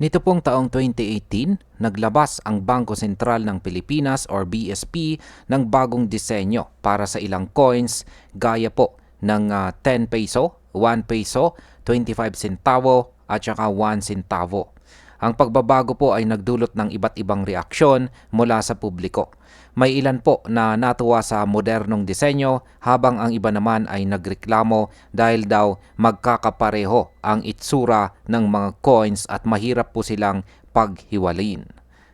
Nito pong taong 2018, naglabas ang Bangko Sentral ng Pilipinas or BSP ng bagong disenyo para sa ilang coins gaya po ng ah, 10 peso, 1 peso, 25 centavo at saka 1 centavo. Ang pagbabago po ay nagdulot ng iba't ibang reaksyon mula sa publiko. May ilan po na natuwa sa modernong disenyo habang ang iba naman ay nagreklamo dahil daw magkakapareho ang itsura ng mga coins at mahirap po silang paghiwalayin.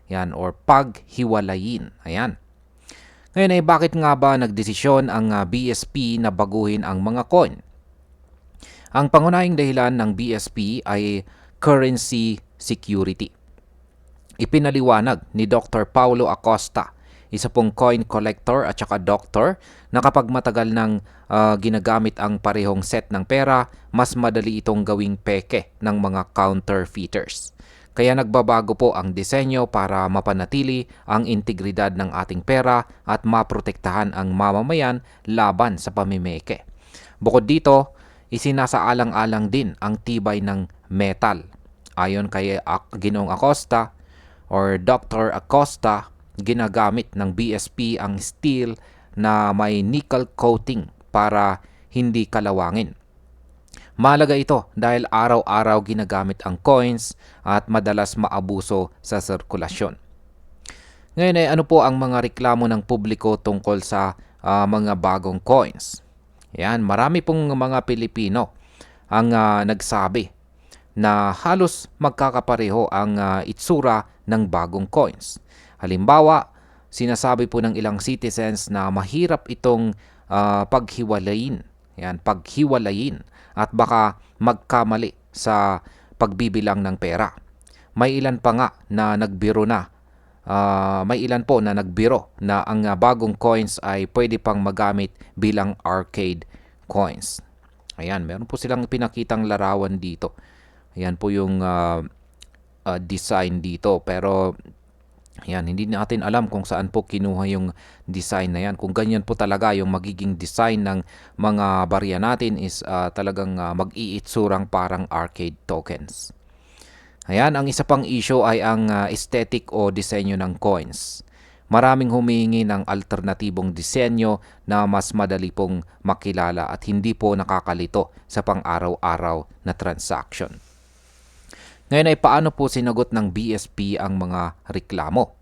Yan or paghiwalayin. Ayan. Ngayon ay bakit nga ba nagdesisyon ang ah, BSP na baguhin ang mga coin? Ang pangunahing dahilan ng BSP ay currency security. Ipinaliwanag ni Dr. Paulo Acosta, isa pong coin collector at saka doctor, na kapag matagal nang ah, ginagamit ang parehong set ng pera, mas madali itong gawing peke ng mga counterfeiters. Kaya nagbabago po ang disenyo para mapanatili ang integridad ng ating pera at maprotektahan ang mamamayan laban sa pamimeke. Bukod dito, isinasaalang-alang din ang tibay ng metal. Ayon kay Ginoong Acosta or Dr. Acosta, ginagamit ng BSP ang steel na may nickel coating para hindi kalawangin. Malaga ito dahil araw-araw ginagamit ang coins at madalas maabuso sa sirkulasyon. Ngayon ay ano po ang mga reklamo ng publiko tungkol sa ah, mga bagong coins? Yan, marami pong mga Pilipino ang ah, nagsabi na halos magkakapareho ang ah, itsura ng bagong coins. Halimbawa, sinasabi po ng ilang citizens na mahirap itong ah, paghiwalayin. Yan, paghiwalayin at baka magkamali sa pagbibilang ng pera. May ilan pa nga na nagbiro na Ah, may ilan po na nagbiro na ang bagong coins ay pwede pang magamit bilang arcade coins. Ayan, meron po silang pinakitang larawan dito. Ayan po yung ah, ah, design dito. Pero Ayan, hindi natin alam kung saan po kinuha yung design na yan. Kung ganyan po talaga yung magiging design ng mga barya natin is ah, talagang ah, mag-iitsurang parang arcade tokens. Ayan, ang isa pang issue ay ang ah, aesthetic o disenyo ng coins. Maraming humihingi ng alternatibong disenyo na mas madali pong makilala at hindi po nakakalito sa pang-araw-araw na transaction. Ngayon ay paano po sinagot ng BSP ang mga reklamo?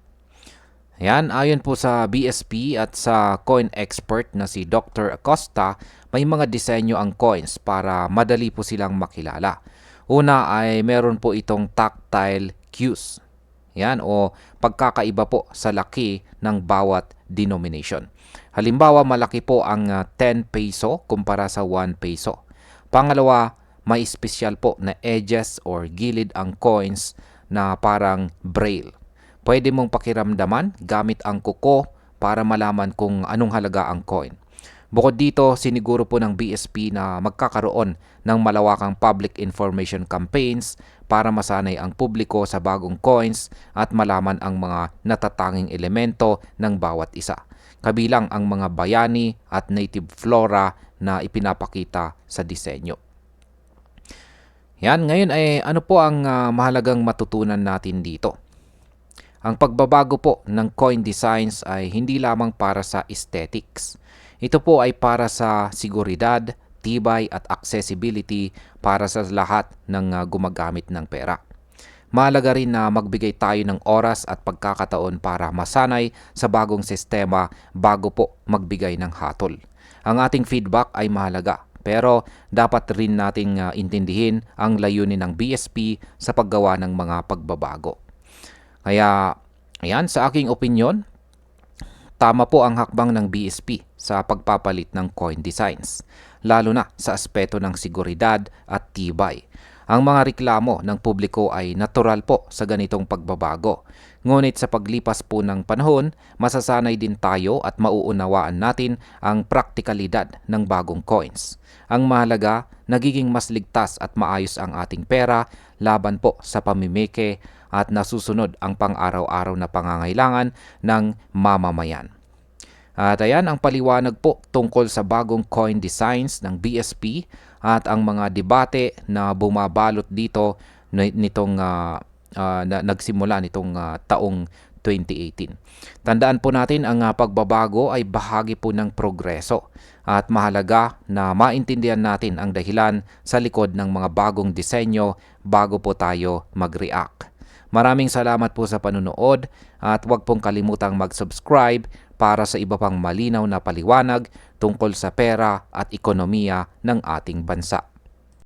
Ayan, ayon po sa BSP at sa coin expert na si Dr. Acosta, may mga disenyo ang coins para madali po silang makilala. Una ay meron po itong tactile cues. Yan o pagkakaiba po sa laki ng bawat denomination. Halimbawa, malaki po ang ah, 10 peso kumpara sa 1 peso. Pangalawa, may special po na edges or gilid ang coins na parang braille. Pwede mong pakiramdaman gamit ang kuko para malaman kung anong halaga ang coin. Bukod dito, siniguro po ng BSP na magkakaroon ng malawakang public information campaigns para masanay ang publiko sa bagong coins at malaman ang mga natatanging elemento ng bawat isa. Kabilang ang mga bayani at native flora na ipinapakita sa disenyo. Yan, ngayon ay ano po ang ah, mahalagang matutunan natin dito? Ang pagbabago po ng coin designs ay hindi lamang para sa aesthetics. Ito po ay para sa seguridad, tibay at accessibility para sa lahat ng ah, gumagamit ng pera. Mahalaga rin na magbigay tayo ng oras at pagkakataon para masanay sa bagong sistema bago po magbigay ng hatol. Ang ating feedback ay mahalaga pero dapat rin nating ah, intindihin ang layunin ng BSP sa paggawa ng mga pagbabago. Kaya, ayan, sa aking opinion, tama po ang hakbang ng BSP sa pagpapalit ng coin designs, lalo na sa aspeto ng seguridad at tibay. Ang mga reklamo ng publiko ay natural po sa ganitong pagbabago. Ngunit sa paglipas po ng panahon, masasanay din tayo at mauunawaan natin ang praktikalidad ng bagong coins. Ang mahalaga, nagiging mas ligtas at maayos ang ating pera laban po sa pamimike at nasusunod ang pang-araw-araw na pangangailangan ng mamamayan. At ayan ang paliwanag po tungkol sa bagong coin designs ng BSP at ang mga debate na bumabalot dito ni- nitong ah, ah, na nagsimula nitong ah, taong 2018. Tandaan po natin ang ah, pagbabago ay bahagi po ng progreso at mahalaga na maintindihan natin ang dahilan sa likod ng mga bagong disenyo bago po tayo mag-react. Maraming salamat po sa panunood at huwag pong kalimutang mag-subscribe para sa iba pang malinaw na paliwanag tungkol sa pera at ekonomiya ng ating bansa.